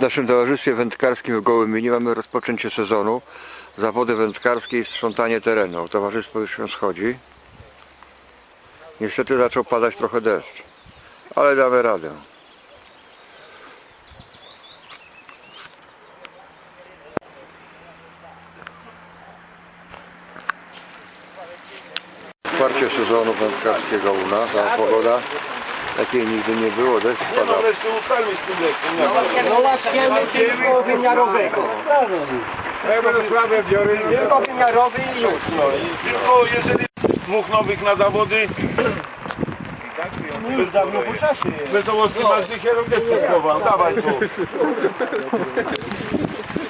W naszym towarzystwie wędkarskim w Gołyminie mamy rozpoczęcie sezonu. Zawody wędkarskie i sprzątanie terenu. Towarzystwo już się schodzi. Niestety zaczął padać trochę deszcz, ale damy radę. Otwarcie sezonu wędkarskiego u nas, a pogoda takiej nigdy nie było, deszcz Nie no, wreszcie ustalmy z tym deszczem. jak to No łapiemy tylko wymiarowego. Ja będę sprawę biorę. Tylko wymiarowy i już. No i tylko jeżeli dwóch nowych na zawody, Już dawno po czasie. Wesołowski masz dychierą też przed Dawaj tu.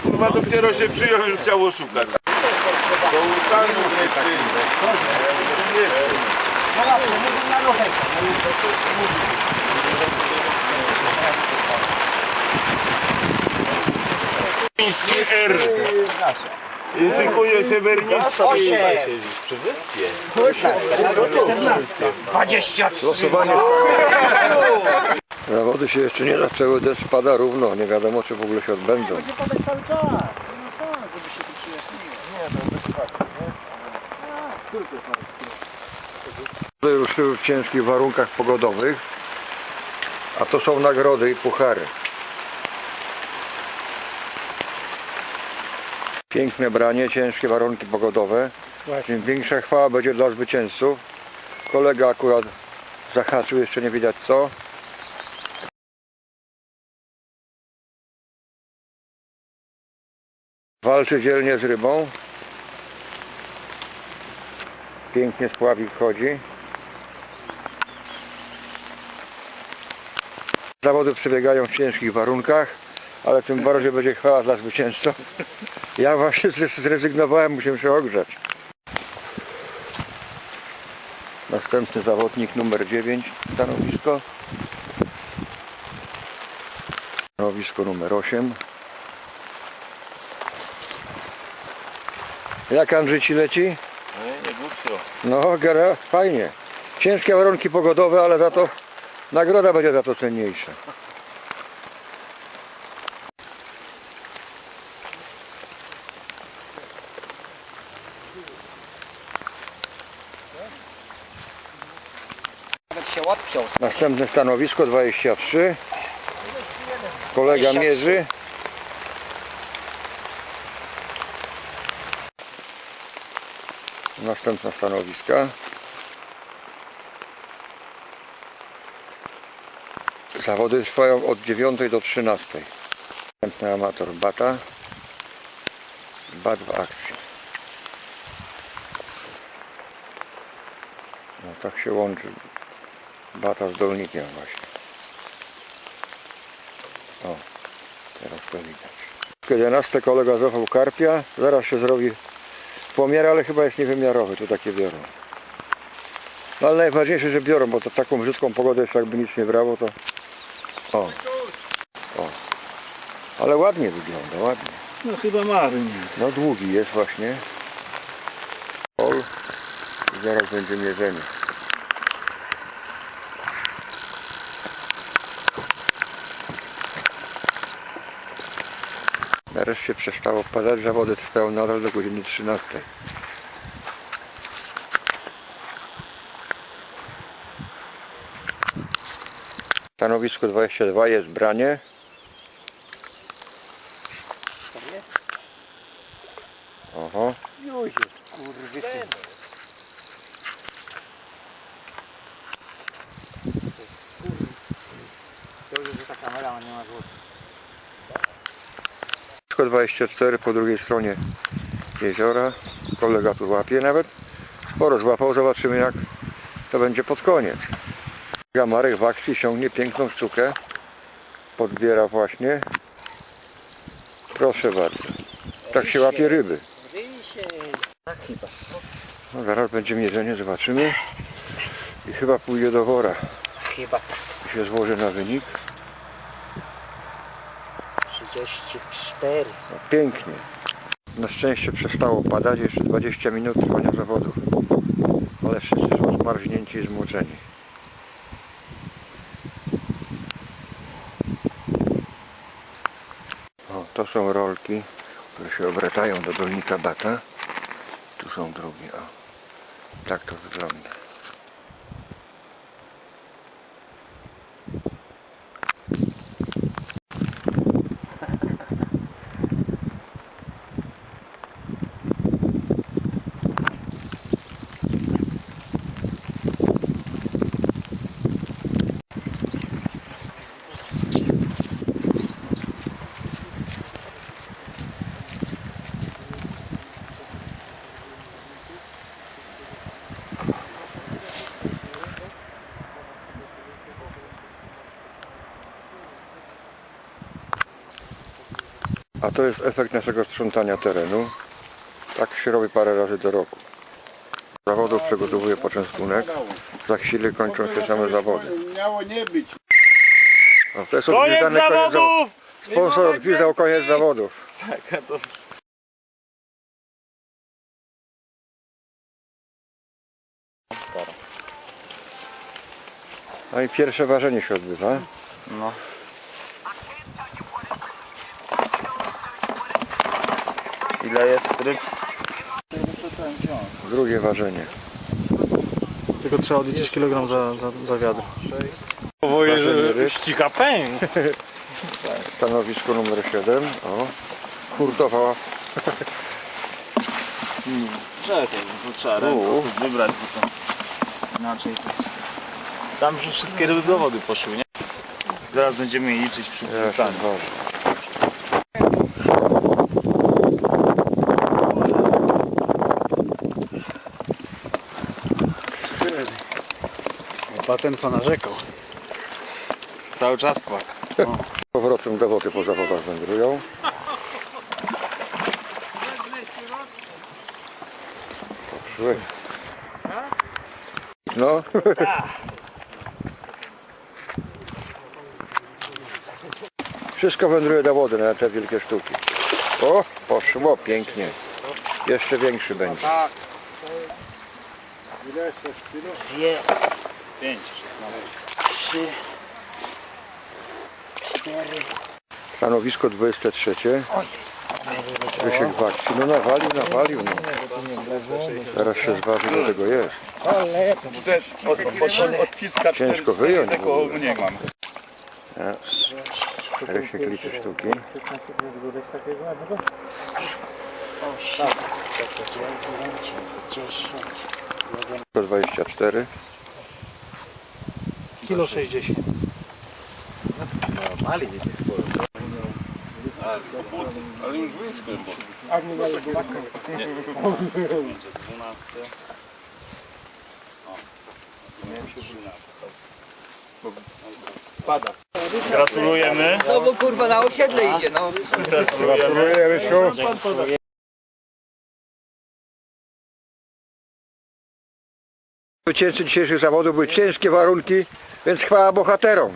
Kurwa dopiero się przyjął już chciał oszukać. To ustalmy się z tym. No łapiemy wymiarowego. Chiński R. Szykuje się Wernicki. Osiem. Przy wyspie. 23. Losowanie. Zawody się jeszcze nie zaczęły, deszcz pada równo, nie wiadomo czy w ogóle się odbędą. Zawody ruszyły w ciężkich warunkach pogodowych, a to są nagrody i puchary. Piękne branie, ciężkie warunki pogodowe. Tym większa chwała będzie dla zwycięzców. Kolega akurat zahaczył, jeszcze nie widać co. Walczy dzielnie z rybą. Pięknie spławik chodzi. Zawody przebiegają w ciężkich warunkach, ale tym bardziej będzie chwała dla zwycięzców. Ja właśnie zre- zrezygnowałem, musiałem się ogrzać. Następny zawodnik numer 9, stanowisko. Stanowisko numer 8. Jak Andrzej ci leci? Nie, nie głupio. No, gara, fajnie. Ciężkie warunki pogodowe, ale za to nagroda będzie za to cenniejsza. Nawet się odpiął. Następne stanowisko 23. Kolega 23. mierzy. Następna stanowiska. Zawody trwają od 9 do 13. Następny amator Bata. Bat w akcji. No tak się łączy Bata z dolnikiem właśnie. O, teraz to widać. 11 kolega złapał karpia, zaraz się zrobi pomiar, ale chyba jest niewymiarowy, tu takie biorą. No ale najważniejsze, że biorą, bo to taką brzydką pogodę jeszcze jakby nic nie brało, to... O, o. Ale ładnie wygląda, ładnie. No chyba marnie. No długi jest właśnie. Pol. I zaraz będzie mierzenie. Nareszcie przestało padać, zawody trwają nadal do godziny 13. Stanowisko 22 jest branie. Oho. Józie, kurwy. Tylko 24 po drugiej stronie jeziora. Kolega tu łapie nawet. Sporo złapał, zobaczymy jak to będzie pod koniec. Gamarek w akcji ciągnie piękną sztukę. Podbiera właśnie. Proszę bardzo. Tak się łapie ryby. No, zaraz będzie mierzenie, zobaczymy. I chyba pójdzie do wora. Chyba tak. I się złoży na wynik. 34. No, pięknie. Na szczęście przestało padać, jeszcze 20 minut trwania zawodów. Ale wszyscy są zmarznięci i zmęczeni. Są rolki, które się obracają do dolnika bata. Tu są drugie. O. Tak to wygląda. A to jest efekt naszego sprzątania terenu. Tak się robi parę razy do roku. Zawodów przygotowuję poczęstunek. Za chwilę kończą się same zawody. Miało nie być. A to jest Koniec zawodów! zawodów! Sponsor odgwizdał koniec zawodów. No i pierwsze ważenie się odbywa. No. Ile jest ryb? Drugie ważenie. Tylko trzeba odliczyć kilogram za, za, za wiadro. Ważenie ryb. ściga pęk. Stanowisko numer 7. O. Hurtowa. Czekaj, bo trzeba U. ręką tu wybrać, bo to inaczej to... Tam już wszystkie ryby do wody poszły, nie? Zaraz będziemy je liczyć przy wrzucaniu. Patent to narzekał. Cały czas płak. Z powrotem do wody po zawodach wędrują. Poszły. No. Wszystko wędruje do wody na te wielkie sztuki. O, poszło pięknie. Jeszcze większy będzie. Dwie, 5, 16. 3, 4. Stanowisko 23. Krzysiek Bakci. No nawalił, nawalił. No. Teraz się zważy, do tego jest. Ale też od, od, od picka Ciężko wyjąć. Tego nie mam. Ja. Rysiek liczy sztuki. O, 24 kilo 60. Mali widzisz sporo. Ale już wyskłem, bo... A nie mają 12. O, Pada. Gratulujemy. No bo kurwa na osiedle idzie, no. Gratulujemy. Gratulujemy. Zwycięzcy dzisiejszych zawodów były ciężkie warunki więc chwała bohaterom.